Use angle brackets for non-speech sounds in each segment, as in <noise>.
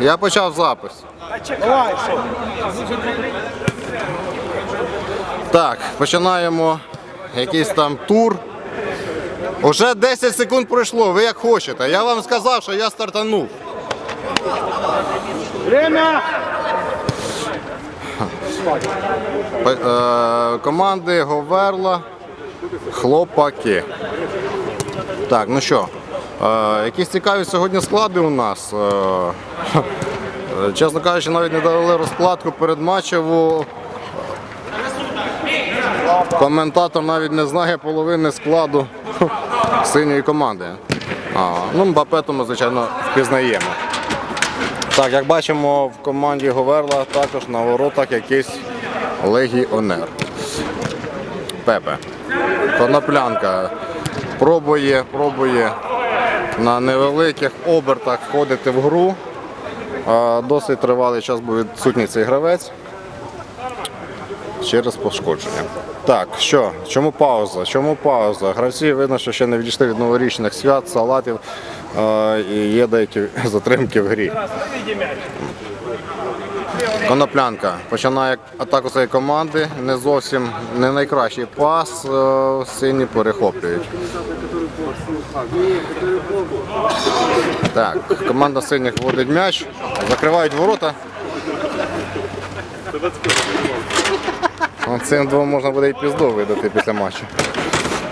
Я почав запис. Давай, що? Так, починаємо якийсь там тур. Уже 10 секунд пройшло, ви як хочете. Я вам сказав, що я стартанув. Время! Е, Команди Говерла, хлопаки. Так, ну що, якісь цікаві сьогодні склади у нас. Е, е, Чесно кажучи, навіть не дали розкладку перед матчеву. Коментатор навіть не знає половини складу синьої команди. А, ну, Мбапе то ми, звичайно, впізнаємо. Так, як бачимо, в команді Говерла також на воротах якийсь легіонер. Пепе. Коноплянка пробує, пробує на невеликих обертах входити в гру. Досить тривалий час був відсутній цей гравець через пошкодження. Так, що? Чому пауза? Чому пауза? Гравці видно, що ще не відійшли від новорічних свят, салатів і є деякі <laughs> затримки в грі. Коноплянка починає атаку своєї команди. Не зовсім не найкращий пас. е, Сині перехоплюють. Так, команда синіх вводить м'яч, закривають ворота. Цим двом можна буде і пізду видати після матчу.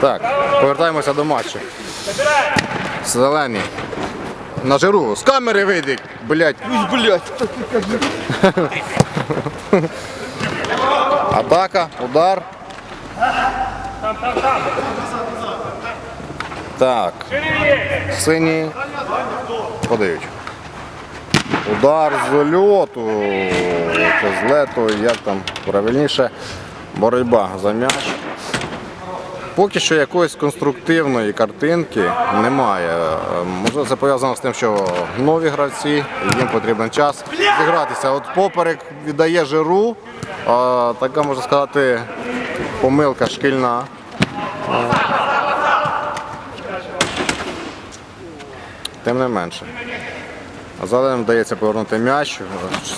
Так, повертаємося до матчу. Зелені. На жиру. З камери вийди, блядь. Блять, <laughs> Атака, удар. Так. Сині подають. Удар з льоту. Чи з лету, як там правильніше. Боротьба за м'яч. Поки що якоїсь конструктивної картинки немає. Можливо, це пов'язано з тим, що нові гравці, їм потрібен час зігратися. От поперек віддає жиру, така можна сказати, помилка шкільна. Тим не менше. Зеленим вдається повернути м'яч.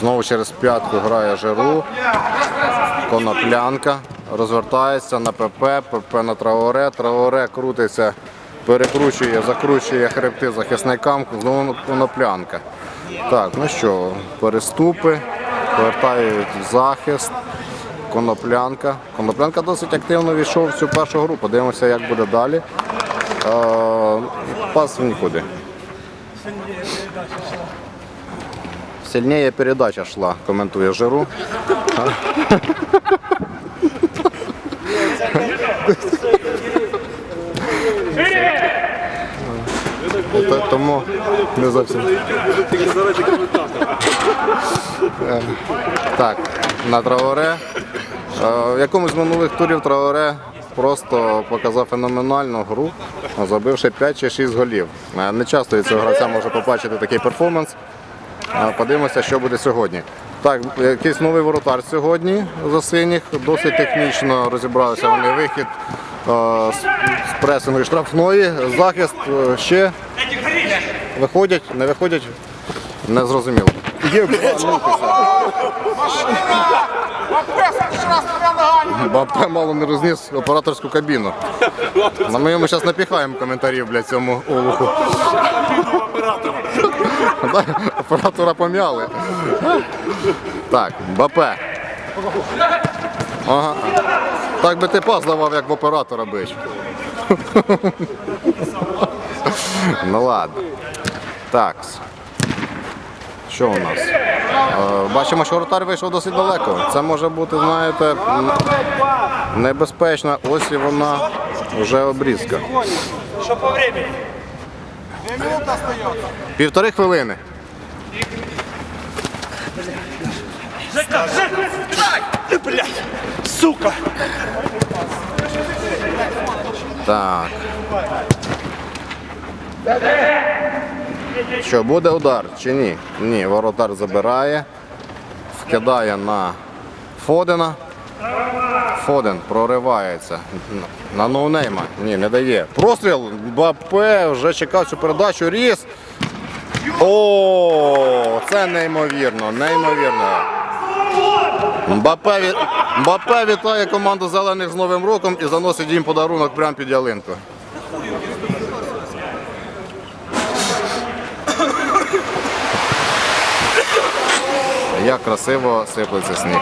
Знову через п'ятку грає жиру. Коноплянка розвертається на ПП, ПП на траоре, траоре крутиться, перекручує, закручує хребти захисникам, знову коноплянка. Так, ну що, переступи, повертають захист. Коноплянка. Коноплянка досить активно війшов в цю першу гру. Подивимося, як буде далі. Е, Пас в нікуди. Сильніє передача йшла, коментує Жиру. Тому не зовсім. Е, Так, на траоре. Е, В якомусь з минулих турів траоре просто показав феноменальну гру, забивши 5 чи 6 голів. Е, Не часто від цього гравця може побачити такий перформанс. Подивимося, що буде сьогодні. Так, якийсь новий воротар сьогодні за синіх. Досить технічно розібралися вони вихід е, з, пресингу штрафної. Захист е, ще виходять, не виходять. Не зрозуміло. Бабка мало не розніс операторську кабіну. На ми йому зараз напіхаємо коментарів для цьому олуху. Оператора пом'яли. Так, Бапе. Ага. Так би ти пас давав, як в оператора бич. Ну ладно. Так. Що у нас? Е, Бачимо, що воротар вийшов досить далеко. Це може бути, знаєте, м, небезпечна. Ось і вона вже обрізка. Що по времени? Півтори хвилини. Жека, Жека! Блядь! Сука! Так. Що, буде удар чи ні? Ні, воротар забирає, вкидає на Фодена. Фоден проривається. На ноунейма. Ні, не дає. Простріл. Бапе вже чекав цю передачу. Ріс. О, це неймовірно, неймовірно. Мбапе. Мбапе вітає команду зелених з Новим роком і заносить їм подарунок прямо під ялинку. Як красиво сиплеться сніг.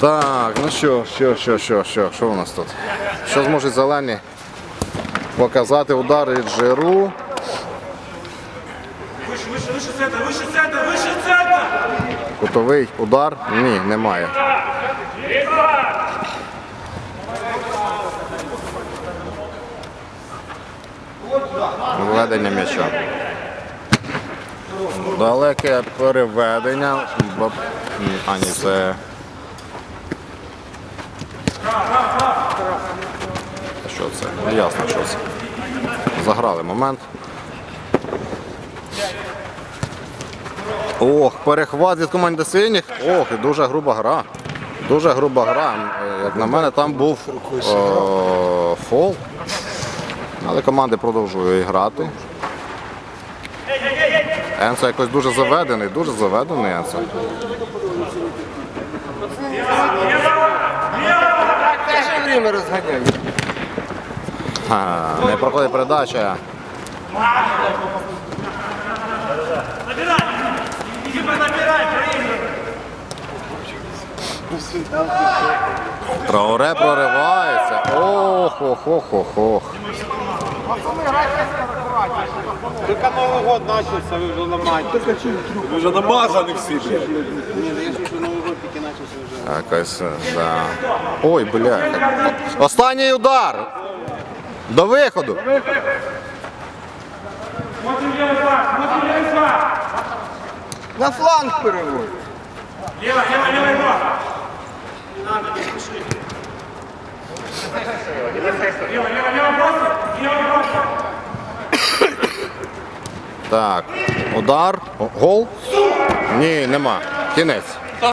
Так, ну що, що, що, що, що, що у нас тут? Що зможуть зелені показати удари від жиру. Выше, выше, выше центр, выше центр, выше центр! Кутовий удар? Ні, немає. Введення м'яча. Далеке переведення. Баб- ні, А, ні, це. Що це? Не ясно, що це. Заграли момент. Ох, перехват від команди синіх. Ох, і дуже груба гра. Дуже груба гра. Е, Як на мене, там був о, фол. Але команди продовжують грати. Енсо якось дуже заведений, дуже заведений. Теж время розганяє. Ха, Не проходить передача. Набирай! Набирай! Трауре проривається. Ох, ох, ох, ох, ох. Тільки Новий год почався, ви вже нормально. Ви вже намазані всі, блядь. Новий год тільки почався вже. Якось, да. Ой, бля. Останній удар. До виходу. Фланг! На фланг переводь. Лево, лево! Лево, лево, лево, просто! Лево, просто! Так. Удар. Гол? Ні, нема. Кінець.